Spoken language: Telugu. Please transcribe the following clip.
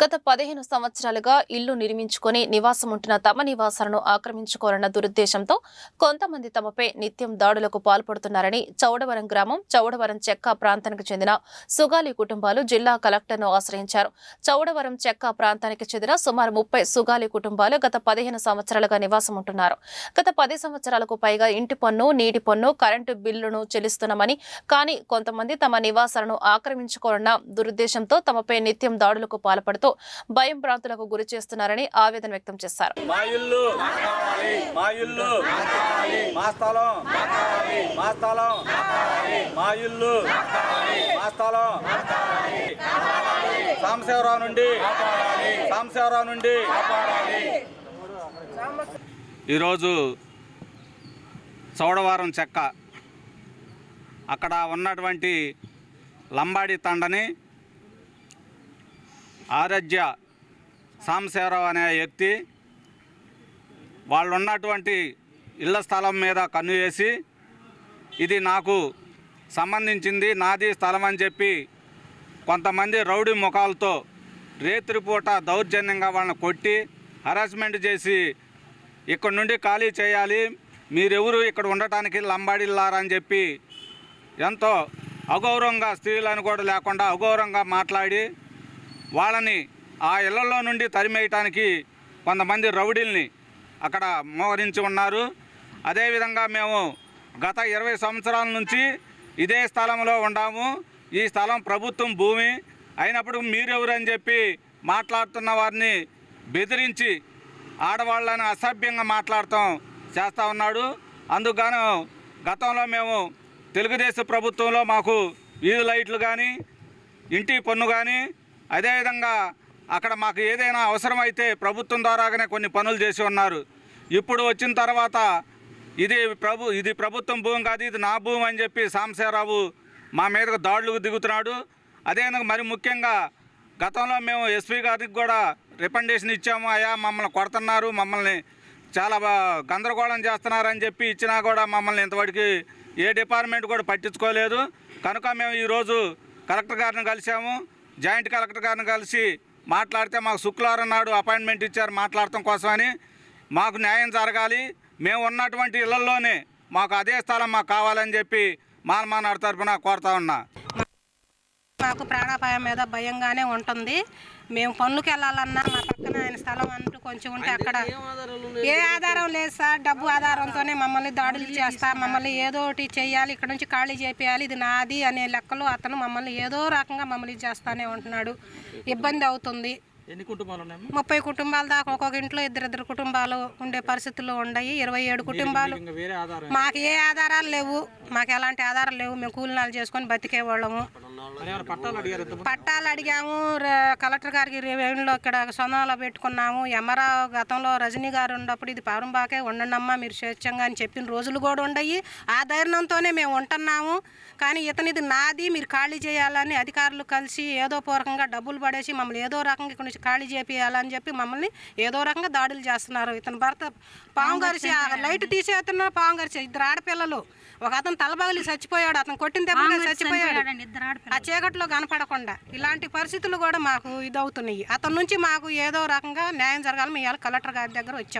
గత పదిహేను సంవత్సరాలుగా ఇల్లు నిర్మించుకొని నివాసం ఉంటున్న తమ నివాసాలను ఆక్రమించుకోవాలన్న దురుద్దేశంతో కొంతమంది తమపై నిత్యం దాడులకు పాల్పడుతున్నారని చౌడవరం గ్రామం చౌడవరం చెక్క ప్రాంతానికి చెందిన సుగాలి కుటుంబాలు జిల్లా కలెక్టర్ను ఆశ్రయించారు. చౌడవరం చెక్క ప్రాంతానికి చెందిన సుమారు ముప్పై సుగాలి కుటుంబాలు గత పదిహేను సంవత్సరాలుగా నివాసం ఉంటున్నారు. గత పది సంవత్సరాలకు పైగా ఇంటి పన్ను నీటి పన్ను కరెంటు బిల్లును చెల్లిస్తున్నామని కానీ కొంతమంది తమ నివాసాలను ఆక్రమించుకోవాలన్న దురుద్దేశంతో తమపై నిత్యం దాడులకు పాల్పడుతూ భయం ప్రాంతులకు గురి చేస్తున్నారని ఆవేదన వ్యక్తం చేశారు. మా ఇల్లు మా ఇల్లు మా స్థలం మా సాంబశివరావు నుండి సాంబశివరావు నుండి ఈరోజు చౌడవారం చెక్క. అక్కడ ఉన్నటువంటి లంబాడి తండని ఆరాధ్య సాంబశివరావు అనే వ్యక్తి వాళ్ళు ఉన్నటువంటి ఇళ్ళ స్థలం మీద కన్ను వేసి ఇది నాకు సంబంధించింది నాది స్థలం అని చెప్పి కొంతమంది రౌడీ ముఖాలతో రేత్రిపూట దౌర్జన్యంగా వాళ్ళని కొట్టి హరాస్మెంట్ చేసి ఇక్కడ నుండి ఖాళీ చేయాలి మీరెవరు ఇక్కడ ఉండటానికి లంబాడిల్లారని చెప్పి ఎంతో అగౌరవంగా స్త్రీలను కూడా లేకుండా అగౌరవంగా మాట్లాడి వాళ్ళని ఆ ఇళ్ళలో నుండి తరిమేయటానికి కొంతమంది రౌడీల్ని అక్కడ మోహరించి ఉన్నారు. అదేవిధంగా మేము గత ఇరవై సంవత్సరాల నుంచి ఇదే స్థలంలో ఉన్నాము ఈ స్థలం ప్రభుత్వం భూమి. అయినప్పుడు మీరెవరు అని చెప్పి మాట్లాడుతున్న వారిని బెదిరించి ఆడవాళ్ళని అసభ్యంగా మాట్లాడటం చేస్తూ ఉన్నాడు. అందుకుగాను గతంలో మేము తెలుగుదేశం ప్రభుత్వంలో మాకు వీధి లైట్లు కానీ ఇంటి పన్ను కానీ అదేవిధంగా అక్కడ మాకు ఏదైనా అవసరమైతే ప్రభుత్వం ద్వారాగానే కొన్ని పనులు చేసి ఉన్నారు. ఇప్పుడు వచ్చిన తర్వాత ఇది ప్రభు ఇది ప్రభుత్వం భూమి కాదు ఇది నా భూమి అని చెప్పి సాంబశివరావు మా మీదకు దాడులకు దిగుతున్నాడు. అదేవిధంగా మరి ముఖ్యంగా గతంలో మేము ఎస్పీ గారికి కూడా రికమెండేషన్ ఇచ్చాము. అయా మమ్మల్ని కొడుతున్నారు మమ్మల్ని చాలా గందరగోళం చేస్తున్నారని చెప్పి ఇచ్చినా కూడా మమ్మల్ని ఇంతవరకు ఏ డిపార్ట్మెంట్ కూడా పట్టించుకోలేదు. కనుక మేము ఈరోజు కలెక్టర్ గారిని కలిసాము జాయింట్ కలెక్టర్ గారిని కలిసి మాట్లాడితే మాకు శుక్రవారం నాడు అపాయింట్మెంట్ ఇచ్చారు మాట్లాడటం కోసమని. మాకు న్యాయం జరగాలి. మేము ఉన్నటువంటి ఇళ్ళలోనే మాకు అదే స్థలం మాకు కావాలని చెప్పి మానమానాడు తరపున కోరుతా ఉన్నా. మాకు ప్రాణాపాయం మీద భయంగానే ఉంటుంది. మేము పనులకు వెళ్ళాలన్నా మా పక్కన ఆయన స్థలం అంటూ కొంచెం ఉంటే అక్కడ ఏ ఆధారం లేదు సార్. డబ్బు ఆధారంతోనే మమ్మల్ని దాడులు చేస్తా మమ్మల్ని ఏదో ఒకటి చెయ్యాలి ఇక్కడ నుంచి ఖాళీ చేపియాలి ఇది నాది అనే లెక్కలు అతను మమ్మల్ని ఏదో రకంగా మమ్మల్ని చేస్తానే ఉంటున్నాడు. ఇబ్బంది అవుతుంది. ముప్పై కుటుంబాల దాకా ఒక్కొక్క ఇంట్లో ఇద్దరిద్దరు కుటుంబాలు ఉండే పరిస్థితులు ఉన్నాయి. ఇరవై ఏడు కుటుంబాలు. మాకు ఏ ఆధారాలు లేవు. మాకు ఎలాంటి ఆధారాలు లేవు. మేము కూలినాలు చేసుకొని బతికే వాళ్ళము మరి ఏమైనా పట్టాలు అడిగాము. కలెక్టర్ గారికి రెవెన్యూలో ఇక్కడ సొంతంలో పెట్టుకున్నాము. ఎంఆర్ఆ గతంలో రజనీ గారు ఉన్నప్పుడు ఇది పారంబాకే ఉండండమ్మా మీరు స్వేచ్ఛంగా అని చెప్పిన రోజులు కూడా ఉండయి. ఆ ధైర్యంతోనే మేము ఉంటున్నాము. కానీ ఇతనిది నాది మీరు ఖాళీ చేయాలని అధికారులు కలిసి ఏదో పూర్వకంగా డబ్బులు పడేసి మమ్మల్ని ఏదో రకంగా ఇక్కడ నుంచి ఖాళీ చేపియాలని చెప్పి మమ్మల్ని ఏదో రకంగా దాడులు చేస్తున్నారు. ఇతని భర్త పాము గరిచి లైట్ తీసేస్తున్నారు పాము గరిచి. ఇద్దరు ఆడపిల్లలు. ఒక అతను తలబగిలి చచ్చిపోయాడు అతను కొట్టిన దెబ్బకే చచ్చిపోయాడు. ఆ చీకట్లో కనపడకుండా ఇలాంటి పరిస్థితులు కూడా మాకు ఇదవుతున్నాయి. అతని నుంచి మాకు ఏదో రకంగా న్యాయం జరగాలి మేము ఇవాళ కలెక్టర్ గారి దగ్గర వచ్చాం.